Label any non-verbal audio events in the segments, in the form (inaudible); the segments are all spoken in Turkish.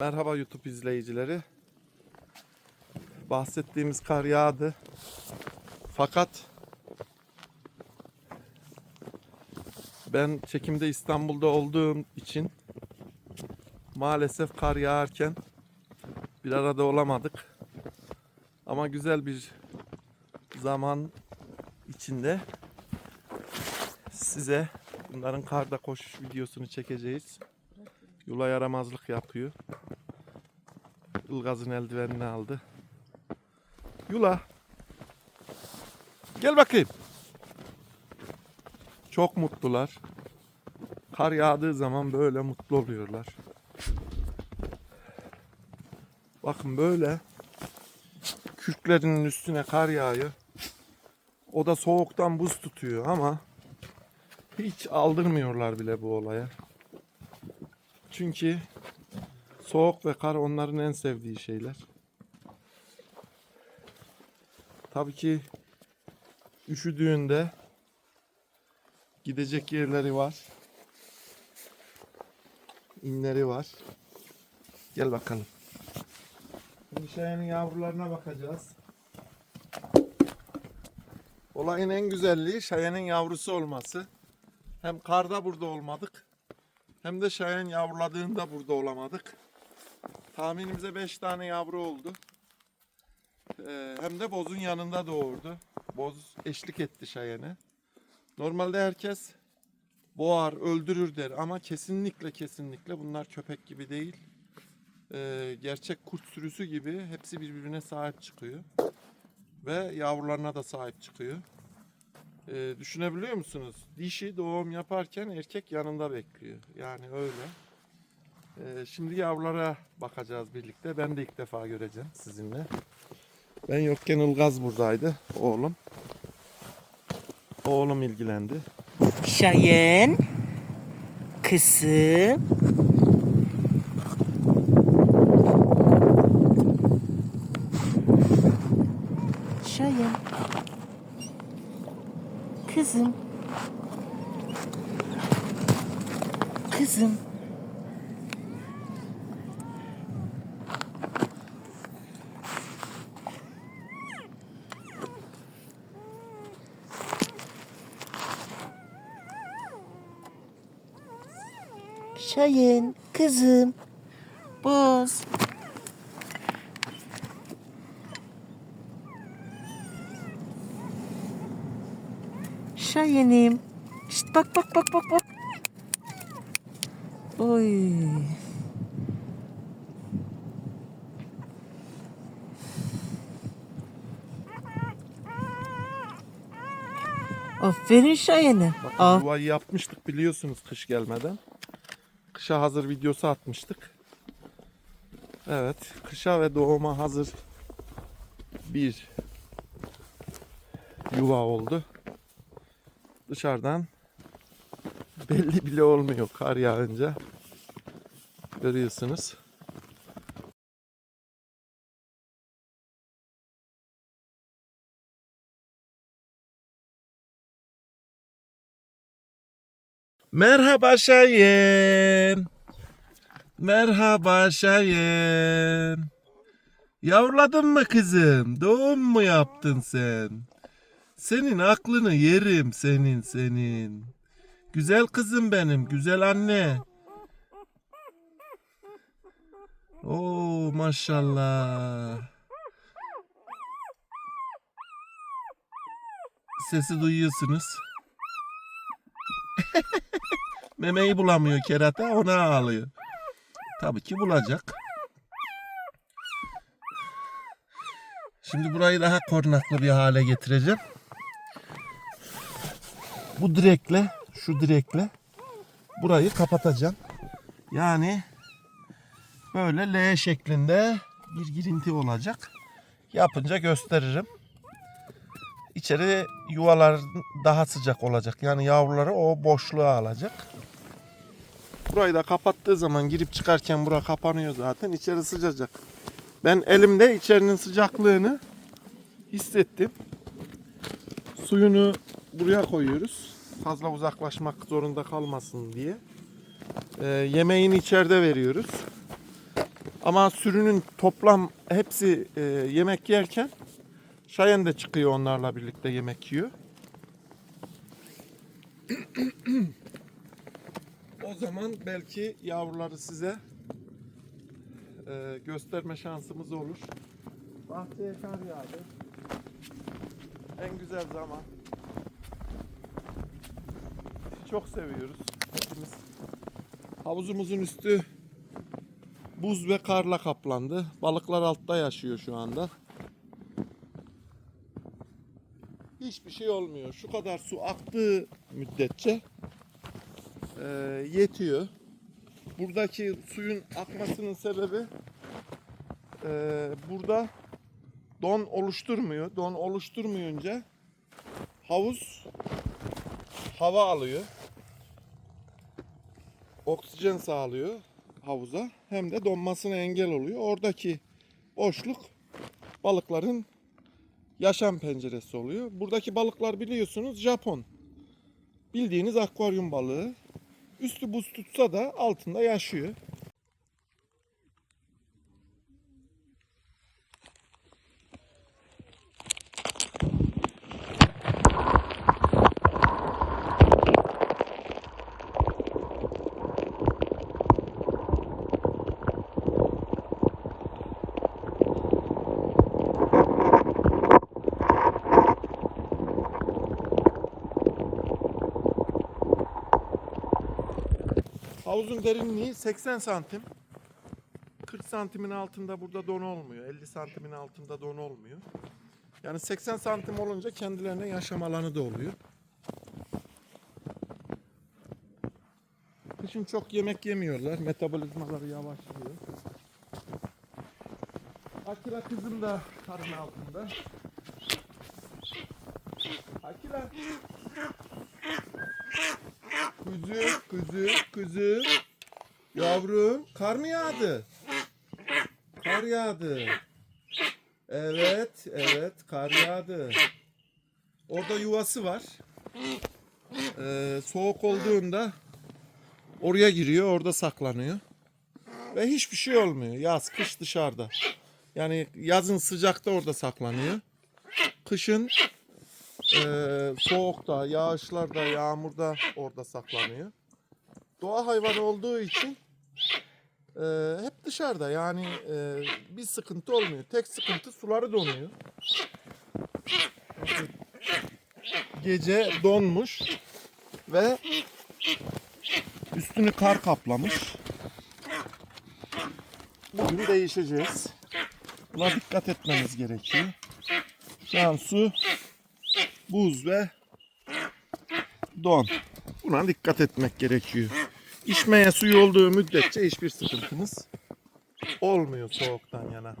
Merhaba YouTube izleyicileri. Bahsettiğimiz kar yağdı. Fakat ben çekimde İstanbul'da olduğum için maalesef kar yağarken bir arada olamadık. Ama güzel bir zaman içinde size bunların karda koşuş videosunu çekeceğiz. Yula yaramazlık yapıyor. Ilgaz'ın eldivenini aldı. Yula. Gel bakayım. Çok mutlular. Kar yağdığı zaman böyle mutlu oluyorlar. Bakın böyle kürklerinin üstüne kar yağıyor. O da soğuktan buz tutuyor ama hiç aldırmıyorlar bile bu olaya. Çünkü soğuk ve kar onların en sevdiği şeyler. Tabii ki üşüdüğünde gidecek yerleri var. İnleri var. Gel bakalım. Şimdi yavrularına bakacağız. Olayın en güzelliği Şayan'ın yavrusu olması. Hem karda burada olmadık. Hem de Şayan yavruladığında burada olamadık. Tahminimize 5 tane yavru oldu. Ee, hem de Boz'un yanında doğurdu. Boz eşlik etti Şayan'e. Normalde herkes boğar, öldürür der ama kesinlikle kesinlikle bunlar köpek gibi değil. Ee, gerçek kurt sürüsü gibi hepsi birbirine sahip çıkıyor. Ve yavrularına da sahip çıkıyor. Ee, düşünebiliyor musunuz? Dişi doğum yaparken erkek yanında bekliyor. Yani öyle. Ee, şimdi yavrulara bakacağız birlikte. Ben de ilk defa göreceğim sizinle. Ben yokken Ilgaz buradaydı. Oğlum. Oğlum ilgilendi. Şayen. Kızım. Şayen. Kızım. Kızım. Şayen. Kızım. Boz. Şayenim. Şşt bak bak bak bak bak. Oy. Aferin Şayen'e. Bakın Ah. yuvayı yapmıştık biliyorsunuz kış gelmeden. Kışa hazır videosu atmıştık. Evet, kışa ve doğuma hazır bir yuva oldu. Dışarıdan belli bile olmuyor kar yağınca. Görüyorsunuz. Merhaba Şahin. Merhaba Şahin. Yavruladın mı kızım? Doğum mu yaptın sen? Senin aklını yerim senin senin. Güzel kızım benim, güzel anne. Oo maşallah. Sesi duyuyorsunuz. (laughs) Memeyi bulamıyor kerata ona ağlıyor. Tabii ki bulacak. Şimdi burayı daha korunaklı bir hale getireceğim. Bu direkle, şu direkle burayı kapatacağım. Yani böyle L şeklinde bir girinti olacak. Yapınca gösteririm. İçeri yuvalar daha sıcak olacak. Yani yavruları o boşluğa alacak. Burayı da kapattığı zaman girip çıkarken bura kapanıyor zaten. İçeri sıcacak. Ben elimde içerinin sıcaklığını hissettim. Suyunu buraya koyuyoruz. Fazla uzaklaşmak zorunda kalmasın diye. Ee, yemeğini içeride veriyoruz. Ama sürünün toplam hepsi e, yemek yerken Şayen de çıkıyor onlarla birlikte yemek yiyor. O zaman belki yavruları size e, gösterme şansımız olur. Bahçeye kar yağdı. En güzel zaman. Çok seviyoruz hepimiz. Havuzumuzun üstü buz ve karla kaplandı. Balıklar altta yaşıyor şu anda. Hiçbir şey olmuyor. Şu kadar su aktığı müddetçe e, yetiyor. Buradaki suyun akmasının sebebi e, burada don oluşturmuyor. Don oluşturmayınca havuz hava alıyor. Oksijen sağlıyor havuza. Hem de donmasına engel oluyor. Oradaki boşluk balıkların yaşam penceresi oluyor. Buradaki balıklar biliyorsunuz Japon. Bildiğiniz akvaryum balığı. Üstü buz tutsa da altında yaşıyor. Havuzun derinliği 80 santim. 40 santimin altında burada don olmuyor. 50 santimin altında don olmuyor. Yani 80 santim olunca kendilerine yaşam alanı da oluyor. Kışın çok yemek yemiyorlar. Metabolizmaları yavaşlıyor. Akira kızım da karın altında. Akira. Kuzu, kuzu, kuzu. Yavrum, kar mı yağdı? Kar yağdı. Evet, evet, kar yağdı. Orada yuvası var. Ee, soğuk olduğunda oraya giriyor, orada saklanıyor. Ve hiçbir şey olmuyor. Yaz, kış dışarıda. Yani yazın sıcakta orada saklanıyor. Kışın ee, soğukta, yağışlarda, yağmurda orada saklanıyor. Doğa hayvanı olduğu için e, hep dışarıda yani e, bir sıkıntı olmuyor. Tek sıkıntı suları donuyor. Gece donmuş ve üstünü kar kaplamış. Bugün değişeceğiz. Buna dikkat etmemiz gerekiyor. Şu an su buz ve don. Buna dikkat etmek gerekiyor. İçmeye suyu olduğu müddetçe hiçbir sıkıntımız olmuyor soğuktan yana.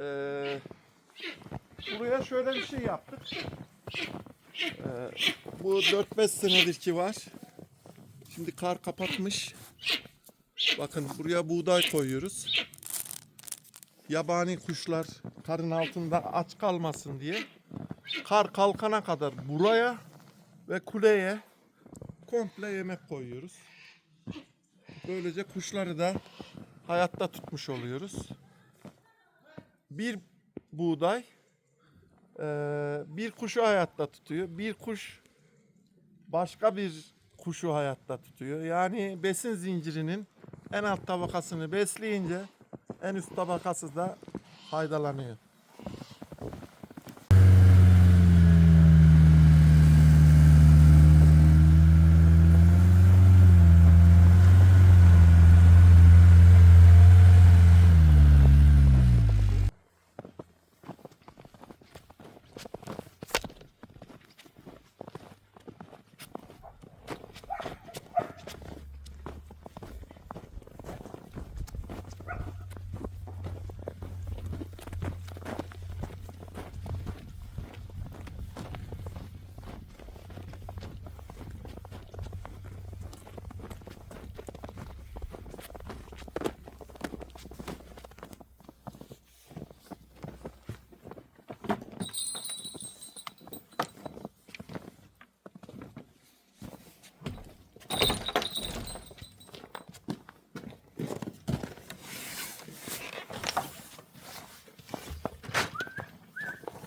Ee, buraya şöyle bir şey yaptık. Ee, bu 4-5 senedir ki var. Şimdi kar kapatmış. Bakın buraya buğday koyuyoruz yabani kuşlar karın altında aç kalmasın diye kar kalkana kadar buraya ve kuleye komple yemek koyuyoruz. Böylece kuşları da hayatta tutmuş oluyoruz. Bir buğday eee, bir kuşu hayatta tutuyor. Bir kuş başka bir kuşu hayatta tutuyor. Yani besin zincirinin en alt tabakasını besleyince en üst tabakası da faydalanıyor.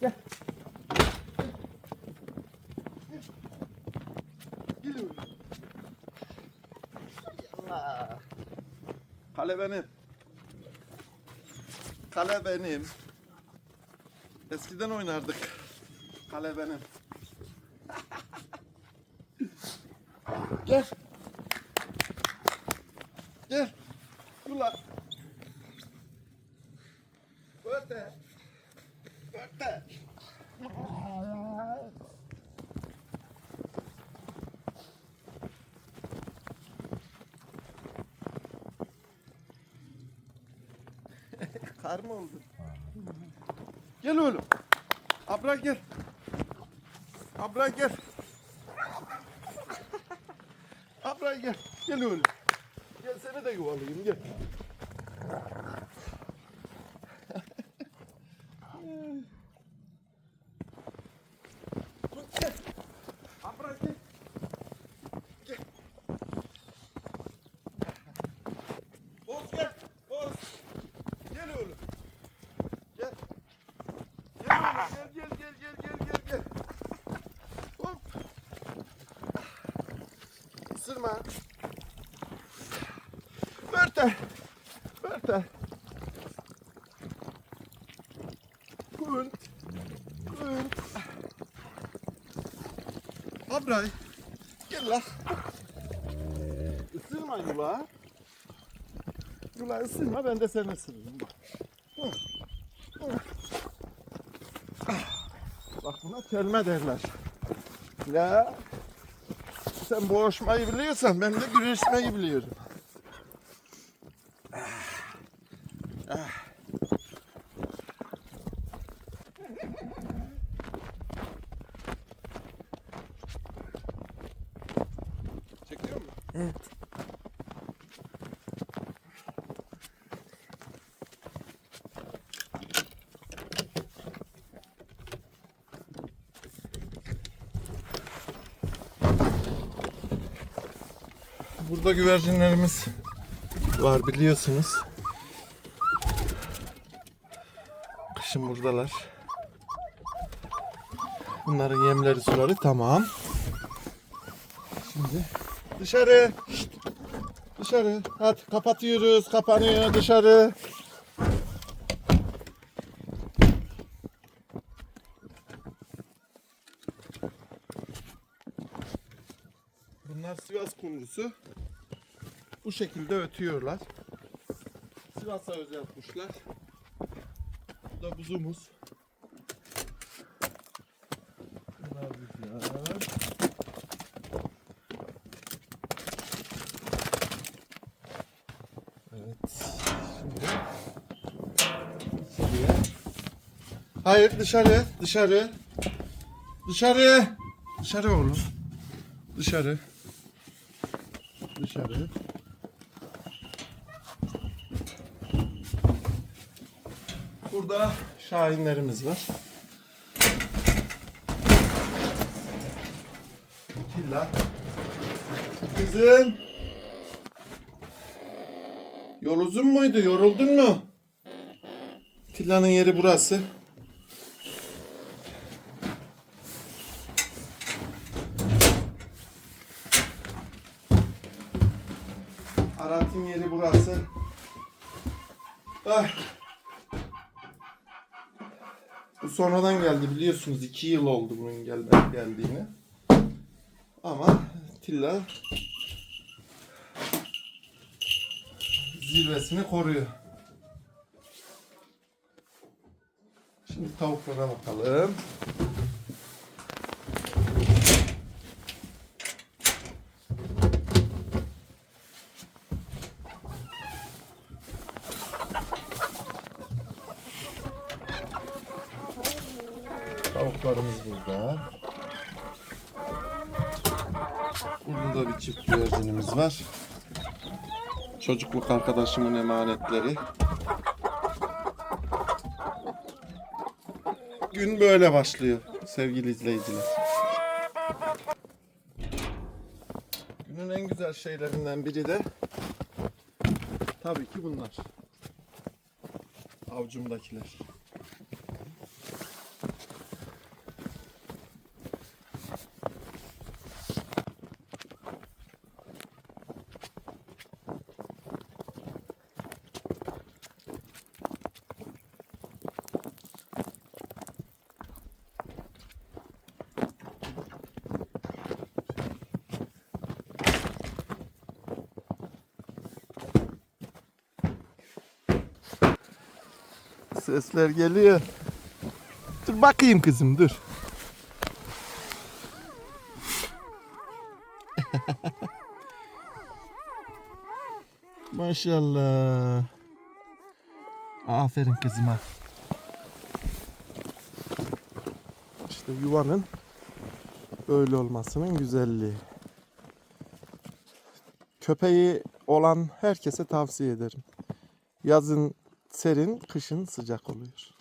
gel. Allah. Kale benim. Kale benim. Eskiden oynardık. Kale benim. Kar mı oldu? Gel oğlum. Abra gel. Abra gel. Abra gel. Gel oğlum. Gel seni de yuvalayayım gel. Gel. Abra gel. Gel. Boz gel. Boz. Gel oğlum. Gel. Gel oğlum. Gel gel gel gel gel gel gel. Hop. Isırma. Örte. Örte. Kunt. Kunt. Abray. Gel la. Isırma yula. Yula ısırma ben de seni ısırırım. Bak. Buna kelme derler. Ya sen boğuşmayı biliyorsan ben de güreşmeyi biliyorum. Çekiyor mu? Evet. Burada güvercinlerimiz var biliyorsunuz. Kışın buradalar. Bunların yemleri suları tamam. Şimdi dışarı. Dışarı. Hadi kapatıyoruz. Kapanıyor dışarı. Bunlar Sivas kumrusu. Bu şekilde ötüyorlar. Sivas'a özel kuşlar. Bu da buzumuz. Evet. Şimdi içeriye. Hayır dışarı, dışarı. Dışarı. Dışarı oğlum. Dışarı. Dışarı. Burada şahinlerimiz var. Tilla. Kızım. Yol uzun muydu? Yoruldun mu? Tilla'nın yeri burası. Arat'ın yeri burası. Ah. Bu sonradan geldi biliyorsunuz. iki yıl oldu bunun gel geldiğine. Ama Tilla zirvesini koruyor. Şimdi tavuklara bakalım. Tavuklarımız burada. Burada da bir çift güvercinimiz var. Çocukluk arkadaşımın emanetleri. Gün böyle başlıyor sevgili izleyiciler. Günün en güzel şeylerinden biri de tabii ki bunlar. Avcumdakiler. Sesler geliyor. Dur bakayım kızım dur. (laughs) Maşallah. Aferin kızıma. İşte yuvanın böyle olmasının güzelliği. Köpeği olan herkese tavsiye ederim. Yazın serin, kışın sıcak oluyor.